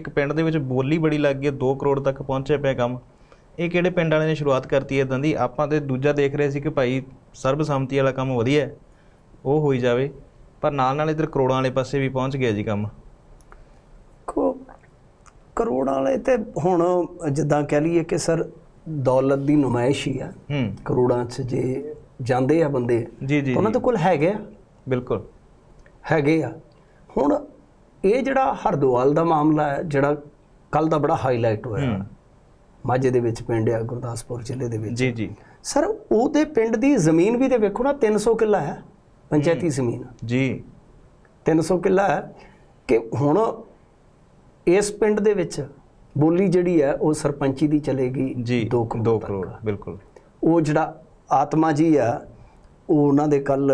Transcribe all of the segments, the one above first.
ਇੱਕ ਪਿੰਡ ਦੇ ਵਿੱਚ ਬੋਲੀ ਬੜੀ ਲੱਗ ਗਈ 2 ਕਰੋੜ ਤੱਕ ਪਹੁੰਚੇ ਪਿਆ ਕੰਮ। ਇਹ ਕਿਹੜੇ ਪਿੰਡ ਵਾਲਿਆਂ ਨੇ ਸ਼ੁਰੂਆਤ ਕਰਤੀ ਹੈ ਇਦਾਂ ਦੀ? ਆਪਾਂ ਤੇ ਦੂਜਾ ਦੇਖ ਰਹੇ ਸੀ ਕਿ ਭਾਈ ਸਰਬਸੰਮਤੀ ਵਾਲਾ ਕੰਮ ਵਧੀਆ ਹੈ ਉਹ ਹੋਈ ਜਾਵੇ ਪਰ ਨਾਲ ਨਾਲ ਇਧਰ ਕਰੋੜਾਂ ਵਾਲੇ ਪਾਸੇ ਵੀ ਪਹੁੰਚ ਗਿਆ ਜੀ ਕੰਮ। ਕਰੋੜਾਂ ਵਾਲੇ ਤੇ ਹੁਣ ਜਿੱਦਾਂ ਕਹਿ ਲਈਏ ਕਿ ਸਰ ਦੌਲਤ ਦੀ ਨੁਮਾਇਸ਼ ਹੀ ਆ। ਕਰੋੜਾਂ 'ਚ ਜੇ ਜਾਂਦੇ ਆ ਬੰਦੇ ਜੀ ਜੀ ਉਹਨਾਂ ਦੇ ਕੋਲ ਹੈਗੇ ਆ। ਬਿਲਕੁਲ। ਹੈਗੇ ਆ। ਹੁਣ ਇਹ ਜਿਹੜਾ ਹਰਦੁਆਲ ਦਾ ਮਾਮਲਾ ਹੈ ਜਿਹੜਾ ਕੱਲ ਦਾ ਬੜਾ ਹਾਈਲਾਈਟ ਹੋਇਆ। ਮਾਝੇ ਦੇ ਵਿੱਚ ਪਿੰਡ ਆ ਗੁਰਦਾਸਪੁਰ ਜ਼ਿਲ੍ਹੇ ਦੇ ਵਿੱਚ। ਜੀ ਜੀ। ਸਰ ਉਹਦੇ ਪਿੰਡ ਦੀ ਜ਼ਮੀਨ ਵੀ ਤੇ ਵੇਖੋ ਨਾ 300 ਕਿੱਲਾ ਹੈ ਪੰਚਾਇਤੀ ਜ਼ਮੀਨ। ਜੀ। 300 ਕਿੱਲਾ ਹੈ ਕਿ ਹੁਣ ਇਸ ਪਿੰਡ ਦੇ ਵਿੱਚ ਬੋਲੀ ਜਿਹੜੀ ਹੈ ਉਹ ਸਰਪੰਚੀ ਦੀ ਚਲੇਗੀ ਜੀ 2 2 ਕਰੋੜ ਬਿਲਕੁਲ। ਉਹ ਜਿਹੜਾ ਆਤਮਾ ਜੀ ਆ ਉਹ ਉਹਨਾਂ ਦੇ ਕੱਲ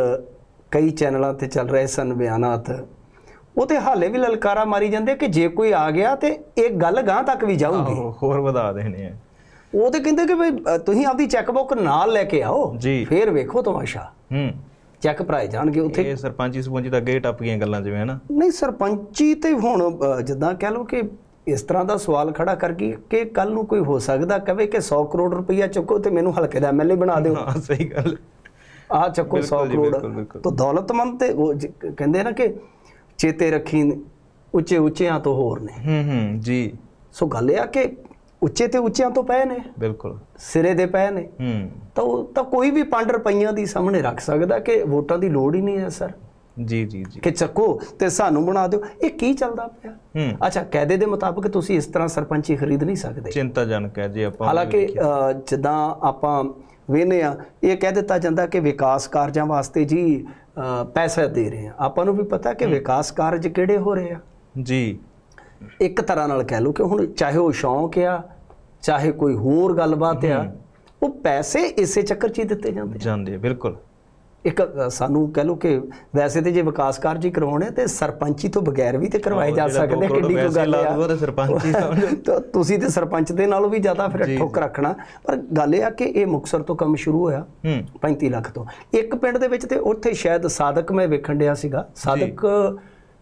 ਕਈ ਚੈਨਲਾਂ ਤੇ ਚੱਲ ਰਹੇ ਸਨ ਬਿਆਨਾਤ। ਉਹ ਤੇ ਹਾਲੇ ਵੀ ਲਲਕਾਰਾ ਮਾਰੀ ਜਾਂਦੇ ਕਿ ਜੇ ਕੋਈ ਆ ਗਿਆ ਤੇ ਇਹ ਗੱਲ ਗਾਂ ਤੱਕ ਵੀ ਜਾਊਗੀ। ਹੋਰ ਵਧਾ ਦੇਣੇ ਆ। ਉਹ ਤੇ ਕਹਿੰਦੇ ਕਿ ਅ, ਤੁਸੀਂ ਆਪਦੀ ਚੈੱਕ ਬੁੱਕ ਨਾਲ ਲੈ ਕੇ ਆਓ। ਫੇਰ ਵੇਖੋ ਤਮਾਸ਼ਾ। ਹੂੰ। ਚੈੱਕ ਭਰਾਏ ਜਾਣਗੇ ਉੱਥੇ। ਇਹ ਸਰਪੰਚੀ ਸਰਪੰਚੀ ਤਾਂ ਅੱਗੇ ਟੱਪ ਗਈਆਂ ਗੱਲਾਂ ਜਿਵੇਂ ਹਨਾ? ਨਹੀਂ ਸਰਪੰਚੀ ਤੇ ਹੁਣ ਜਿੱਦਾਂ ਕਹਿ ਲਓ ਕਿ ਇਸ ਤਰ੍ਹਾਂ ਦਾ ਸਵਾਲ ਖੜਾ ਕਰ ਗਈ ਕਿ ਕੱਲ ਨੂੰ ਕੋਈ ਹੋ ਸਕਦਾ ਕਵੇ ਕਿ 100 ਕਰੋੜ ਰੁਪਈਆ ਚੁੱਕੋ ਤੇ ਮੈਨੂੰ ਹਲਕੇ ਦਾ ਐਮਐਲਏ ਬਣਾ ਦਿਓ। ਹਾਂ ਸਹੀ ਗੱਲ। ਆ ਚੱਕੋ 100 ਬਿਲਕੁਲ ਜੀ, ਕਰੋੜ। ਤਾਂ ਦੌਲਤਮੰਦ ਤੇ ਉਹ ਕਹਿੰਦੇ ਨਾ ਕਿ ਚੇਤੇ ਰੱਖੀ ਉੱਚੇ ਉੱਚਿਆਂ ਤੋਂ ਹੋਰ ਨੇ। ਹੂੰ ਹੂੰ ਜੀ। ਸੋ ਗੱਲ ਇਹ ਆ ਕਿ ਉੱਚੇ ਤੇ ਉੱਚਿਆਂ ਤੋਂ ਪਏ ਨੇ ਬਿਲਕੁਲ। ਸਿਰੇ ਦੇ ਪਏ ਨੇ। ਹੂੰ। ਤਾਂ ਉਹ ਤਾਂ ਕੋਈ ਵੀ 5 ਰੁਪਈਆਂ ਦੀ ਸਾਹਮਣੇ ਰੱਖ ਸਕਦਾ ਕਿ ਵੋਟਾਂ ਦੀ ਲੋੜ ਹੀ ਨਹੀਂ ਹੈ ਸਰ। ਜੀ ਜੀ ਜੀ। ਕਿ ਚੱਕੋ ਤੇ ਸਾਨੂੰ ਬਣਾ ਦਿਓ। ਇਹ ਕੀ ਚੱਲਦਾ ਪਿਆ? ਹੂੰ। ਅੱਛਾ ਕਾਇਦੇ ਦੇ ਮੁਤਾਬਕ ਤੁਸੀਂ ਇਸ ਤਰ੍ਹਾਂ ਸਰਪੰਚੀ ਖਰੀਦ ਨਹੀਂ ਸਕਦੇ। ਚਿੰਤਾਜਨਕ ਹੈ ਜੀ ਆਪਾਂ ਹਾਲਾਂਕਿ ਜਿੱਦਾਂ ਆਪਾਂ ਵੇਨੇ ਆ ਇਹ ਕਹਿ ਦਿੱਤਾ ਜਾਂਦਾ ਕਿ ਵਿਕਾਸ ਕਾਰਜਾਂ ਵਾਸਤੇ ਜੀ ਪੈਸਾ ਦੇ ਰਹੇ ਆ ਆਪਾਂ ਨੂੰ ਵੀ ਪਤਾ ਕਿ ਵਿਕਾਸ ਕਾਰਜ ਕਿਹੜੇ ਹੋ ਰਹੇ ਆ? ਜੀ। ਇੱਕ ਤਰ੍ਹਾਂ ਨਾਲ ਕਹਿ ਲਓ ਕਿ ਹੁਣ ਚਾਹੇ ਉਹ ਸ਼ੌਂਕ ਆ ਚਾਹੇ ਕੋਈ ਹੋਰ ਗੱਲਬਾਤ ਆ ਉਹ ਪੈਸੇ ਇਸੇ ਚੱਕਰ 'ਚ ਹੀ ਦਿੱਤੇ ਜਾਂਦੇ ਜਾਂਦੇ ਬਿਲਕੁਲ। ਇੱਕ ਸਾਨੂੰ ਕਹਿ ਲਓ ਕਿ ਵੈਸੇ ਤੇ ਜੇ ਵਿਕਾਸ ਕਾਰਜ ਹੀ ਕਰਵਾਉਣੇ ਤੇ ਸਰਪੰਚੀ ਤੋਂ ਬਗੈਰ ਵੀ ਤੇ ਕਰਵਾਏ ਜਾ ਸਕਦੇ ਕਿੱਡੀ ਵੈਸੇ ਗੱਲ ਆ। ਸਰਪੰਚ ਸਮਝੋ। ਤੁਸੀਂ ਤੇ ਸਰਪੰਚ ਦੇ ਨਾਲੋਂ ਵੀ ਜ਼ਿਆਦਾ ਫਿਰ ਠੋਕ ਰੱਖਣਾ। ਪਰ ਗੱਲ ਇਹ ਆ ਕਿ ਇਹ ਮੁਕਸਰ ਤੋਂ ਕੰਮ ਸ਼ੁਰੂ ਹੋਇਆ ਹੂੰ। 35 ਲੱਖ ਤੋਂ। ਇੱਕ ਪਿੰਡ ਦੇ ਵਿੱਚ ਤੇ ਉੱਥੇ ਸ਼ਾਇਦ ਸਾਦਕ ਮੈਂ ਵੇਖਣ ਡਿਆ ਸੀਗਾ ਸਾਦਕ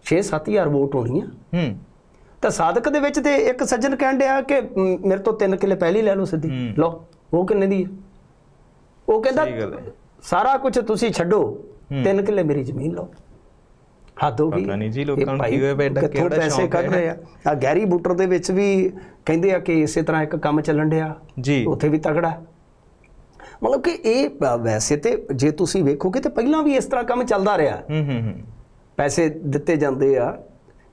6-7000 ਵੋਟ ਹੋਣੀ ਆ। ਹੂੰ। ਤਾਂ ਸਾਦਕ ਦੇ ਵਿੱਚ ਤੇ ਇੱਕ ਸੱਜਣ ਕਹਿਣ ਡਿਆ ਕਿ ਮੇਰੇ ਤੋਂ 3 ਕਿੱਲੇ ਪਹਿਲੀ ਲੈ ਲਓ ਸਿੱਧੀ। ਲਓ ਉਹ ਕਿੰਨੇ ਦੀ ਹੈ ਉਹ ਕਹਿੰਦਾ ਸਾਰਾ ਕੁਝ ਤੁਸੀਂ ਛੱਡੋ। 3 ਕਿੱਲੇ ਮੇਰੀ ਜ਼ਮੀਨ ਲਓ। ਹੱਦ ਹੋ ਗਈ। ਪਤਾ ਨਹੀਂ ਜੀ ਲੋਕਾਂ ਨੂੰ ਭਾਈ ਕੀ ਹੋਇਆ ਪਿਆ, ਐਡਾ ਕਿੱਥੋਂ ਕਿਹੜਾ ਪੈਸੇ ਕੱਢ। ਰਹੇ ਆ। ਆ ਗੈਰੀ ਬੂਟਰ ਦੇ ਵਿੱਚ ਵੀ ਕਹਿੰਦੇ ਆ ਕਿ ਇਸੇ ਤਰ੍ਹਾਂ ਇੱਕ ਕੰਮ ਚੱਲਣ ਡਿਆ। ਜੀ। ਉੱਥੇ ਵੀ ਤਗੜਾ। ਮਤਲਬ ਕਿ ਇਹ ਵੈਸੇ ਤੇ ਜੇ ਤੁਸੀਂ ਵੇਖੋਗੇ ਤੇ ਪਹਿਲਾਂ ਵੀ ਇਸ ਤਰ੍ਹਾਂ ਕੰਮ ਚੱਲਦਾ ਰਿਹਾ। ਹੂੰ ਹੂੰ ਹੂੰ। ਪੈਸੇ ਦਿੱਤੇ ਜਾਂਦੇ ਆ।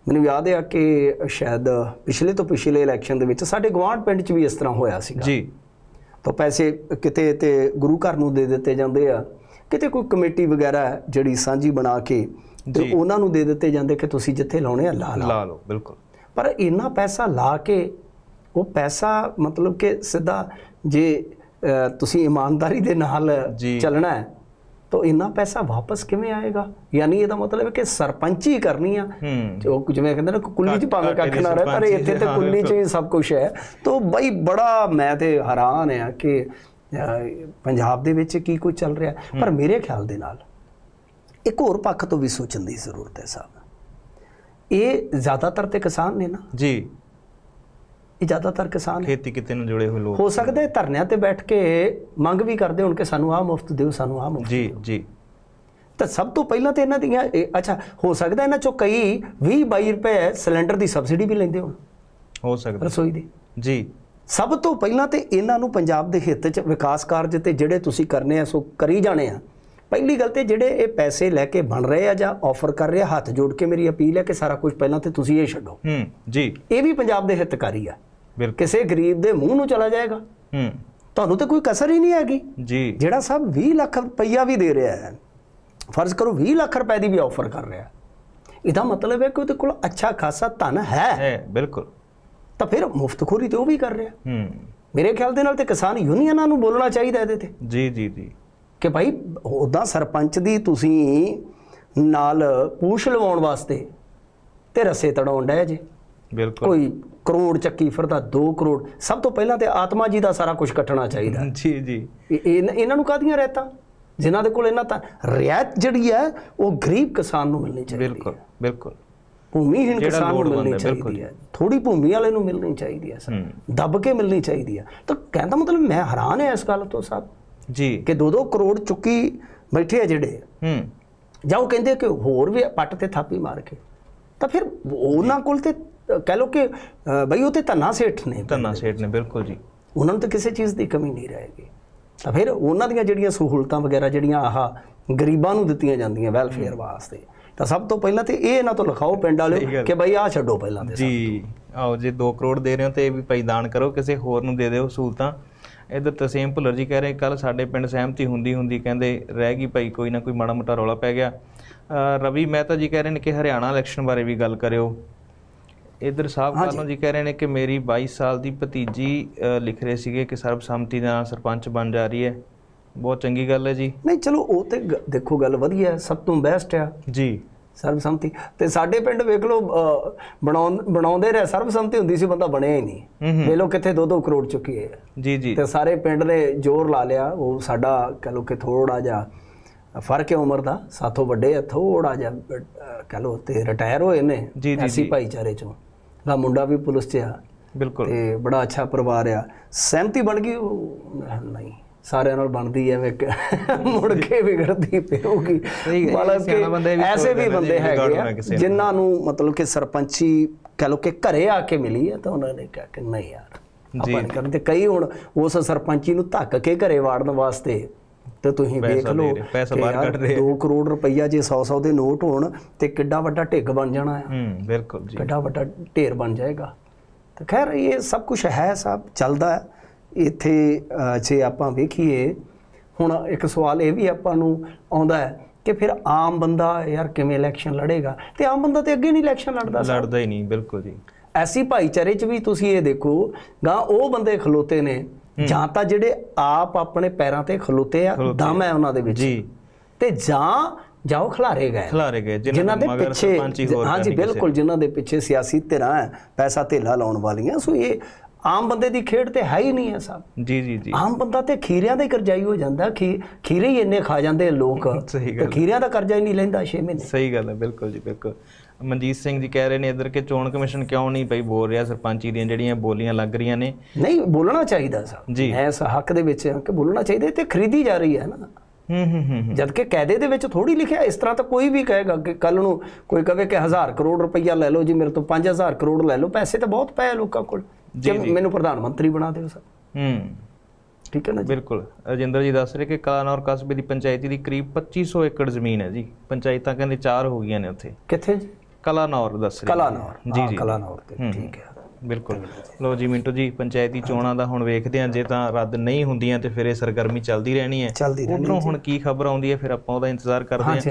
ਮੈਨੂੰ ਯਾਦ ਆ ਕਿ ਸ਼ਾਇਦ ਪਿਛਲੇ ਤੋਂ ਪਿਛਲੇ ਇਲੈਕਸ਼ਨ ਦੇ ਵਿੱਚ ਸਾਡੇ ਗਵਾਂਢ ਪਿੰਡ 'ਚ ਵੀ ਇਸ ਤਰ੍ਹਾਂ ਹੋਇਆ ਸੀਗਾ। ਜੀ। ਤਾਂ ਪੈਸੇ ਕਿਤੇ ਤੇ ਗੁਰੂ ਘਰ ਨੂੰ ਦੇ ਦਿੱਤੇ ਜਾਂਦੇ ਆ ਕਿਤੇ ਕੋਈ ਕਮੇਟੀ ਵਗੈਰਾ ਜਿਹੜੀ ਸਾਂਝੀ ਬਣਾ ਕੇ ਤੇ। ਉਹਨਾਂ ਨੂੰ ਦੇ ਦਿੱਤੇ ਜਾਂਦੇ ਕਿ ਤੁਸੀਂ ਜਿੱਥੇ ਲਾਉਣੇ ਆ ਲਾ ਲਾ ਲਾ ਲਓ ਬਿਲਕੁਲ ਪਰ ਇੰਨਾ ਪੈਸਾ ਲਾ ਕੇ ਉਹ ਪੈਸਾ ਮਤਲਬ ਕਿ ਸਿੱਧਾ ਜੇ ਤੁਸੀਂ ਇਮਾਨਦਾਰੀ ਦੇ ਨਾਲ। ਚੱਲਣਾ ਹੈ ਤਾਂ ਇੰਨਾ ਪੈਸਾ ਵਾਪਸ ਕਿਵੇਂ ਆਏਗਾ? ਯਾਨੀ ਇਹਦਾ ਮਤਲਬ ਹੈ ਕਿ ਸਰਪੰਚੀ ਕਰਨੀ ਆ। ਹੂੰ। ਜੋ ਜਿਵੇਂ ਕਹਿੰਦੇ ਨਾ ਕੁੱਲੀ ਚ ਭਾਵੇਂ ਕੱਖ ਨਾ ਰਹੇ ਪਰ ਇੱਥੇ ਤੇ ਹਾਂ, ਕੁੱਲੀ ਚ ਹੀ ਸਭ ਕੁਝ ਹੈ। ਤਾਂ ਬਈ ਬੜਾ ਮੈਂ ਤੇ ਹੈਰਾਨ ਆ ਕਿ ਪੰਜਾਬ ਦੇ ਵਿੱਚ ਕੀ ਕੁਝ ਚੱਲ ਰਿਹਾ। ਪਰ ਮੇਰੇ ਖਿਆਲ ਦੇ ਨਾਲ ਇੱਕ ਹੋਰ ਪੱਖ ਤੋਂ ਵੀ ਸੋਚਣ ਦੀ ਜ਼ਰੂਰਤ ਹੈ ਸਾਹਿਬ। ਇਹ ਜ਼ਿਆਦਾਤਰ ਤੇ ਕਿਸਾਨ ਨੇ ਨਾ ਜੀ। ਇਹ ਜ਼ਿਆਦਾਤਰ ਕਿਸਾਨ ਖੇਤੀ ਕਿਤੇ ਨੂੰ ਜੁੜੇ ਹੋਏ ਲੋਕ ਹੋ ਸਕਦਾ ਧਰਨਿਆਂ ਤੇ ਬੈਠ ਕੇ ਮੰਗ ਵੀ ਕਰਦੇ ਹੋਣ ਕਿ ਸਾਨੂੰ ਆਹ ਮੁਫਤ ਦਿਓ ਸਾਨੂੰ ਆਹ ਮੁਫਤ ਜੀ ਜੀ। ਤਾਂ ਸਭ ਤੋਂ ਪਹਿਲਾਂ ਤੇ ਇਹਨਾਂ ਦੀਆਂ ਅੱਛਾ ਹੋ ਸਕਦਾ ਇਹਨਾਂ ਚੋਂ ਕਈ 20 22 ਰੁਪਏ ਸਿਲੰਡਰ ਦੀ ਸਬਸਿਡੀ ਵੀ ਲੈਂਦੇ ਹੋਣ। ਹੋ ਸਕਦਾ। ਰਸੋਈ ਦੀ। ਜੀ। ਸਭ ਤੋਂ ਪਹਿਲਾਂ ਤੇ ਇਹਨਾਂ ਨੂੰ ਪੰਜਾਬ ਦੇ ਹਿੱਤ 'ਚ ਵਿਕਾਸ ਕਾਰਜ ਤੇ ਜਿਹੜੇ ਤੁਸੀਂ ਕਰਨੇ ਆ ਸੋ ਕਰੀ ਜਾਣੇ ਆ। ਪਹਿਲੀ ਗੱਲ ਤੇ ਜਿਹੜੇ ਇਹ ਪੈਸੇ ਲੈ ਕੇ ਬਣ ਰਹੇ ਆ ਜਾਂ ਆਫਰ ਕਰ ਰਹੇ ਆ ਹੱਥ ਜੋੜ ਕੇ ਮੇਰੀ ਅਪੀਲ ਹੈ ਕਿ ਸਾਰਾ ਕੁਝ ਪਹਿਲਾਂ ਤੇ ਤੁਸੀਂ ਇਹ ਛੱਡੋ। ਹੂੰ ਜੀ। ਇਹ ਵੀ ਪੰਜਾਬ ਦੇ ਹਿੱਤਕਾਰੀ ਆ। ਬਿਲਕੁਲ। ਕਿਸੇ ਗਰੀਬ ਦੇ ਮੂੰਹ ਨੂੰ ਚਲਾ ਜਾਏਗਾ। ਹੂੰ। ਤੁਹਾਨੂੰ ਤੇ ਕੋਈ ਕਸਰ ਹੀ ਨਹੀਂ ਹੈਗੀ। ਜੀ। ਜਿਹੜਾ ਸਭ 20 ਲੱਖ ਰੁਪਈਆ ਵੀ ਦੇ ਰਿਹਾ ਹੈ ਫਰਜ਼ ਕਰੋ 20 ਲੱਖ ਰੁਪਏ ਦੀ ਵੀ ਆਫਰ ਕਰ ਰਿਹਾ ਇਹਦਾ ਮਤਲਬ ਹੈ ਕਿ ਉਹਦੇ ਕੋਲ ਅੱਛਾ ਖਾਸਾ ਧਨ ਹੈ। ਹੈ ਬਿਲਕੁਲ। ਤਾਂ ਫਿਰ ਮੁਫਤਖੋਰੀ ਤੇ ਉਹ ਵੀ ਕਰ ਰਿਹਾ। ਹੂੰ। ਮੇਰੇ ਖਿਆਲ ਦੇ ਨਾਲ ਤੇ ਕਿਸਾਨ ਯੂਨੀਅਨਾਂ ਨੂੰ ਬੋਲਣਾ ਚਾਹੀਦਾ ਇਹਦੇ ਤੇ। ਜੀ ਜੀ ਜੀ। ਕਿ ਭਾਈ ਉਦਾਂ ਸਰਪੰਚ ਦੀ ਤੁਸੀਂ ਨਾਲ ਪੂਛ ਲਵਾਉਣ ਵਾਸਤੇ ਤੇ ਰਸੇ ਤੜਾਉਣ ਡਏ ਜੇ। ਬਿਲਕੁਲ। ਕੋਈ ਕਰੋੜ ਚੱਕੀ ਫਿਰਦਾ 2 ਕਰੋੜ। ਸਭ ਤੋਂ ਪਹਿਲਾਂ ਤੇ ਆਤਮਾ ਜੀ ਦਾ ਸਾਰਾ ਕੁਝ ਕੱਟਣਾ ਚਾਹੀਦਾ। ਜੀ ਜੀ। ਇਹ- ਇਹ- ਇਹਨਾਂ ਨੂੰ ਕਾਹਦੀਆਂ ਰਹਿਤਾ? ਜਿਨ੍ਹਾਂ ਦੇ ਕੋਲ ਇਹਨਾਂ ਤਾਂ ਰਿਆਇਤ ਜਿਹੜੀ ਹੈ ਉਹ ਗਰੀਬ ਕਿਸਾਨ ਨੂੰ ਮਿਲਣੀ ਚਾਹੀਦੀ ਬਿਲਕੁਲ ਬਿਲਕੁਲ। ਭੂਮੀਹੀਨ ਜਿਹੜਾ ਕਿਸਾਨ ਨੂੰ ਮਿਲਣੀ ਹੈ, ਬਿਲਕੁਲ। ਚਾਹੀਦੀ ਹੈ। ਥੋੜੀ ਭੂਮੀ ਵਾਲੇ ਨੂੰ ਮਿਲਣੀ ਚਾਹੀਦੀ ਹੈ ਸਰ। ਹੂੰ। ਦੱਬ ਕੇ ਮਿਲਣੀ ਚਾਹੀਦੀ ਹੈ। ਤਾਂ ਕਹਿੰਦਾ ਮਤਲਬ ਮੈਂ ਹੈਰਾਨ ਹਾਂ ਇਸ ਗੱਲ ਤੋਂ ਸਾਹਿਬ ਜੀ। ਕਿ 2-2 ਕਰੋੜ ਚੁੱਕੀ ਬੈਠੇ ਆ ਜਿਹੜੇ। ਹੂੰ। ਜਾਂ ਉਹ ਕਹਿੰਦੇ ਕਿ ਹੋਰ ਵੀ ਪੱਟ ਤੇ ਥਾਪੀ ਮਾਰ ਕੇ। ਤਾਂ ਫਿਰ ਉਹਨਾਂ ਕੋਲ ਤੇ ਕਹਿ ਲੋ ਕਿ ਬਈ ਉਹ ਤੇ ਧੰਨਾ ਸੇਠ ਨੇ। ਧੰਨਾ ਸੇਠ ਨੇ ਬਿਲਕੁਲ ਜੀ। ਉਹਨਾਂ ਨੂੰ ਤਾਂ ਕਿਸੇ ਚੀਜ਼ ਦੀ ਕਮੀ ਨਹੀਂ ਰਹੇਗੀ ਤਾਂ ਫਿਰ ਉਹਨਾਂ ਦੀਆਂ ਜਿਹੜੀਆਂ ਸਹੂਲਤਾਂ ਵਗੈਰਾ ਜਿਹੜੀਆਂ ਆਹ ਗਰੀਬਾਂ ਨੂੰ ਦਿੱਤੀਆਂ ਜਾਂਦੀਆਂ ਵੈਲਫੇਅਰ ਵਾਸਤੇ ਤਾਂ ਸਭ ਤੋਂ ਪਹਿਲਾਂ ਤੇ ਇਹ ਇਹਨਾਂ ਤੋਂ ਲਿਖਾਓ ਪਿੰਡ ਵਾਲਿਓ। ਕਿ ਬਈ ਆਹ ਛੱਡੋ ਪਹਿਲਾਂ ਤੇ ਜੀ ਆਓ ਜੇ 2 ਕਰੋੜ ਦੇ ਰਹੇ ਹੋ ਤੇ ਇਹ ਵੀ ਭਾਈ ਦਾਨ ਕਰੋ ਕਿਸੇ ਹੋਰ ਨੂੰ ਦੇ ਦਿਓ ਸਹੂਲਤਾਂ। ਇਧਰ ਤਸੀਮ ਭੁੱਲਰ ਜੀ ਕਹਿ ਰਹੇ ਕੱਲ ਸਾਡੇ ਪਿੰਡ ਸਹਿਮਤੀ ਹੁੰਦੀ ਹੁੰਦੀ ਕਹਿੰਦੇ ਰਹਿ ਗਈ ਭਾਈ ਕੋਈ ਨਾ ਕੋਈ ਮਾੜਾ ਮੋਟਾ ਰੌਲਾ ਪੈ ਗਿਆ। ਰਵੀ ਮਹਿਤਾ ਜੀ ਕਹਿ ਰਹੇ ਨੇ ਕਿ ਹਰਿਆਣਾ ਇਲੈਕਸ਼ਨ ਬਾਰੇ ਵੀ ਗੱਲ ਕਰਿਓ। ਇਧਰ ਸਾਹਿਬ ਕਾਲੋਂ ਜੀ ਕਹਿ ਰਹੇ ਨੇ ਕਿ ਮੇਰੀ 22 ਸਾਲ ਦੀ ਭਤੀਜੀ ਲਿਖ ਰਹੇ ਸੀਗੇ ਕਿ ਸਰਬਸੰਮਤੀ ਦੇ ਨਾਲ ਸਰਪੰਚ ਬਣ ਜਾ ਰਹੀ ਹੈ। ਬਹੁਤ ਚੰਗੀ ਗੱਲ ਹੈ ਜੀ। ਨਹੀਂ ਚਲੋ ਉਹ ਤੇ ਦੇਖੋ ਗੱਲ ਵਧੀਆ ਸਭ ਤੋਂ ਬੈਸਟ ਆ। ਜੀ। ਸਰਬਸੰਮਤੀ। ਤੇ ਸਾਡੇ ਪਿੰਡ ਵੇਖ ਲਓ ਬਣਾਉਂਦੇ ਰਹੇ ਸਰਬਸੰਮਤੀ ਹੁੰਦੀ ਸੀ ਬੰਦਾ ਬਣਿਆ ਹੀ ਨਹੀਂ। ਵੇਖ ਲਓ ਕਿੱਥੇ 2-2 ਕਰੋੜ ਚੁੱਕੀ ਹੈ। ਜੀ ਜੀ। ਤੇ ਸਾਰੇ ਪਿੰਡ ਨੇ ਜ਼ੋਰ ਲਾ ਲਿਆ ਉਹ ਸਾਡਾ ਕਹ ਲੋ ਕਿ ਥੋੜਾ ਜਿਹਾ ਫ਼ਰਕ ਹੈ ਉਮਰ ਦਾ ਸਾਥੋਂ ਵੱਡੇ ਆ ਥੋੜਾ ਜਿਹਾ ਕਹ ਲੋ ਤੇ ਰਿਟਾਇਰ ਹੋਏ ਨੇ ਜੀ, ਜੀ, ਐਸੀ। ਭਾਈਚਾਰੇ ਚੋਂ। ਦਾ ਮੁੰਡਾ ਵੀ ਪੁਲਿਸ 'ਚ ਆ। ਬਿਲਕੁਲ। ਤੇ ਬੜਾ ਅੱਛਾ ਪਰਿਵਾਰ ਆ। ਸਹਿਮਤੀ ਬਣ ਗਈ? ਨਹੀਂ। ਸਾਰਿਆਂ ਨਾਲ ਬਣਦੀ ਐ ਵੇ ਮੁੜ ਕੇ ਵਿਗੜਦੀ ਮਤਲਬ ਕਿ ਐਸੇ ਵੀ ਬੰਦੇ ਹੈਗੇ ਆ। ਜਿਨ੍ਹਾਂ ਨੂੰ ਮਤਲਬ ਕਿ ਸਰਪੰਚੀ ਕਹ ਲੋ ਕਿ ਘਰੇ ਆ ਕੇ ਮਿਲੀ ਹੈ ਤਾਂ ਉਹਨਾਂ ਨੇ ਕਿਹਾ ਕਿ ਨਹੀਂ ਯਾਰ। ਆਪਾਂ ਕਰਦੇ। ਕਈ ਹੁਣ ਉਸ ਸਰਪੰਚੀ ਨੂੰ ਧੱਕ ਕੇ ਘਰੇ ਵਾੜਨ ਵਾਸਤੇ ਤੇ ਤੁਸੀਂ ਵੇਖ ਲਓ ਪੈਸਾ ਬਾਹਰ ਕੱਢ ਰਹੇ। ਆ। 2 ਕਰੋੜ ਰੁਪਈਆ ਜੇ 100 100 ਦੇ ਨੋਟ ਹੋਣ ਤੇ ਕਿੱਡਾ ਵੱਡਾ ਢਿੱਗ ਬਣ ਜਾਣਾ ਆ। ਹੂੰ ਬਿਲਕੁਲ ਜੀ। ਕਿੱਡਾ ਵੱਡਾ ਢੇਰ ਬਣ ਜਾਏਗਾ। ਤੇ ਖੈਰ ਇਹ ਸਭ ਕੁਝ ਹੈ ਸਭ ਚੱਲਦਾ ਹੈ। ਇੱਥੇ ਜੇ ਆਪਾਂ ਵੇਖੀਏ ਹੁਣ ਇੱਕ ਸਵਾਲ ਇਹ ਵੀ ਆਪਾਂ ਨੂੰ ਆਉਂਦਾ ਹੈ ਕਿ ਫਿਰ ਆਮ ਬੰਦਾ ਯਾਰ ਕਿਵੇਂ ਇਲੈਕਸ਼ਨ ਲੜੇਗਾ? ਤੇ ਆਮ ਬੰਦਾ ਤੇ ਅੱਗੇ ਨਹੀਂ ਇਲੈਕਸ਼ਨ ਲੜਦਾ। ਲੜਦਾ ਹੀ ਨਹੀਂ ਬਿਲਕੁਲ ਜੀ। ਐਸੀ ਭਾਈਚਾਰੇ 'ਚ ਵੀ ਤੁਸੀਂ ਇਹ ਦੇਖੋ ਗਾਂ ਉਹ ਬੰਦੇ ਖਲੋਤੇ ਨੇ ਜਾਂ ਤਾਂ ਜਿਹੜੇ ਆਪ ਆਪਣੇ ਪੈਰਾਂ ਤੇ ਖਲੋਤੇ ਆ ਦਮ ਹੈ ਉਹਨਾਂ ਦੇ ਵਿੱਚ। ਜੀ। ਤੇ ਜਾਂ ਜਾਓ ਖਿਲਾਰੇ ਗਏ। ਖਿਲਾਰੇ ਗਏ ਜਿਨ੍ਹਾਂ ਦੇ ਪਿੱਛੇ ਹਾਂਜੀ ਬਿਲਕੁਲ ਜਿਨ੍ਹਾਂ ਦੇ ਪਿੱਛੇ ਸਿਆਸੀ ਧਿਰਾਂ ਪੈਸਾ ਧੇਲਾ ਲਾਉਣ ਵਾਲੀਆਂ। ਸੋ ਇਹ ਆਮ ਬੰਦੇ ਦੀ ਖੇਡ ਤੇ ਹੈ ਹੀ ਨਹੀਂ ਹੈ ਸਾਹਿਬ ਜੀ ਜੀ ਜੀ। ਆਮ ਬੰਦਾ ਤੇ ਖੀਰਿਆਂ ਦਾ ਹੀ ਕਰਜ਼ਾਈ ਹੋ ਜਾਂਦਾ ਖੀ ਖੀਰੇ ਹੀ ਇੰਨੇ ਖਾ ਜਾਂਦੇ ਲੋਕ। ਸਹੀ ਤੇ ਖੀਰਿਆਂ ਦਾ ਕਰਜ਼ਾ ਹੀ ਨਹੀਂ ਲੈਂਦਾ 6 ਮਹੀਨੇ। ਸਹੀ ਗੱਲ ਹੈ ਬਿਲਕੁਲ ਜੀ ਬਿਲਕੁਲ। ਮਨਜੀਤ ਸਿੰਘ ਜੀ ਕਹਿ ਰਹੇ ਨੇ ਇੱਧਰ ਕਿ ਚੋਣ ਕਮਿਸ਼ਨ ਕਿਉਂ ਨਹੀਂ ਪਈ ਬੋਲ ਰਿਹਾ ਸਰਪੰਚੀ ਦੀਆਂ ਜਿਹੜੀਆਂ ਬੋਲੀਆਂ ਲੱਗ ਰਹੀਆਂ ਨੇ। ਨਹੀਂ ਬੋਲਣਾ ਚਾਹੀਦਾ ਸਾਹਿਬ। ਮੈਂ ਇਸ ਹੱਕ ਦੇ ਵਿੱਚ ਹਾਂ ਕਿ ਬੋਲਣਾ ਚਾਹੀਦਾ ਤੇ ਖਰੀਦੀ ਜਾ ਰਹੀ ਹੈ ਨਾ। ਹੂੰ ਹੂੰ ਹੂੰ। ਜਦ ਕਿ ਕਾਇਦੇ ਦੇ ਵਿੱਚ ਥੋੜੀ ਲਿਖਿਆ ਇਸ ਤਰ੍ਹਾਂ ਤਾਂ ਕੋਈ ਵੀ ਕਹੇਗਾ ਕਿ ਕੱਲ ਨੂੰ ਕੋਈ ਕਵੇ ਕਿ 1000 ਕਰੋੜ ਰੁਪਈਆ ਲੈ ਲਓ ਜੀ ਮੇਰੇ ਤੋਂ 5000 ਕਰੋੜ ਲੈ ਲਓ ਪੈਸੇ ਤਾਂ ਬਹੁਤ ਪਏ ਲੋਕਾਂ ਕੋਲ। ਕਿ ਮੈਨੂੰ ਪ੍ਰਧਾਨ ਮੰਤਰੀ ਬਣਾ ਦਿਓ ਸਰ। ਹੂੰ। ਠੀਕ ਹੈ ਨਾ ਜੀ? ਬਿਲਕੁਲ। ਰਜਿੰਦਰ ਜੀ ਦੱਸ ਰਹੇ ਕਿ ਕਲਾਨੌਰ ਕਸਬੇ ਦੀ ਪੰਚਾਇਤੀ ਦੀ ਕਰੀਬ 2500 ਏਕੜ ਜ਼ਮੀਨ ਹੈ ਜੀ। ਪੰਚਾਇਤਾਂ ਕਹਿੰਦੇ ਚਾਰ ਹੋ ਗਈਆਂ ਨੇ ਉੱਥੇ। ਕਿੱਥੇ ਜੀ? ਕਲਾਨੌਰ ਦੱਸ ਰਹੇ ਕਲਾਨੌਰ। ਜੀ ਜੀ ਕਲਾਨੌਰ ਤੇ। ਠੀਕ ਹੈ। ਬਿਲਕੁਲ। ਲੋ ਜੀ। ਮਿੰਟੂ ਜੀ ਪੰਚਾਇਤੀ ਚੋਣਾਂ ਦਾ ਹੁਣ ਵੇਖਦੇ ਹਾਂ। ਜੇ ਤਾਂ ਰੱਦ ਨਹੀਂ ਹੁੰਦੀਆਂ ਤੇ ਫਿਰ ਇਹ ਸਰਗਰਮੀ ਚੱਲਦੀ ਰਹਿਣੀ ਹੈ। ਉਧਰੋਂ ਹੁਣ ਕੀ ਖਬਰ ਆਉਂਦੀ ਹੈ ਫਿਰ ਆਪਾਂ ਉਹਦਾ ਇੰਤਜ਼ਾਰ ਕਰਦੇ ਹਾਂ।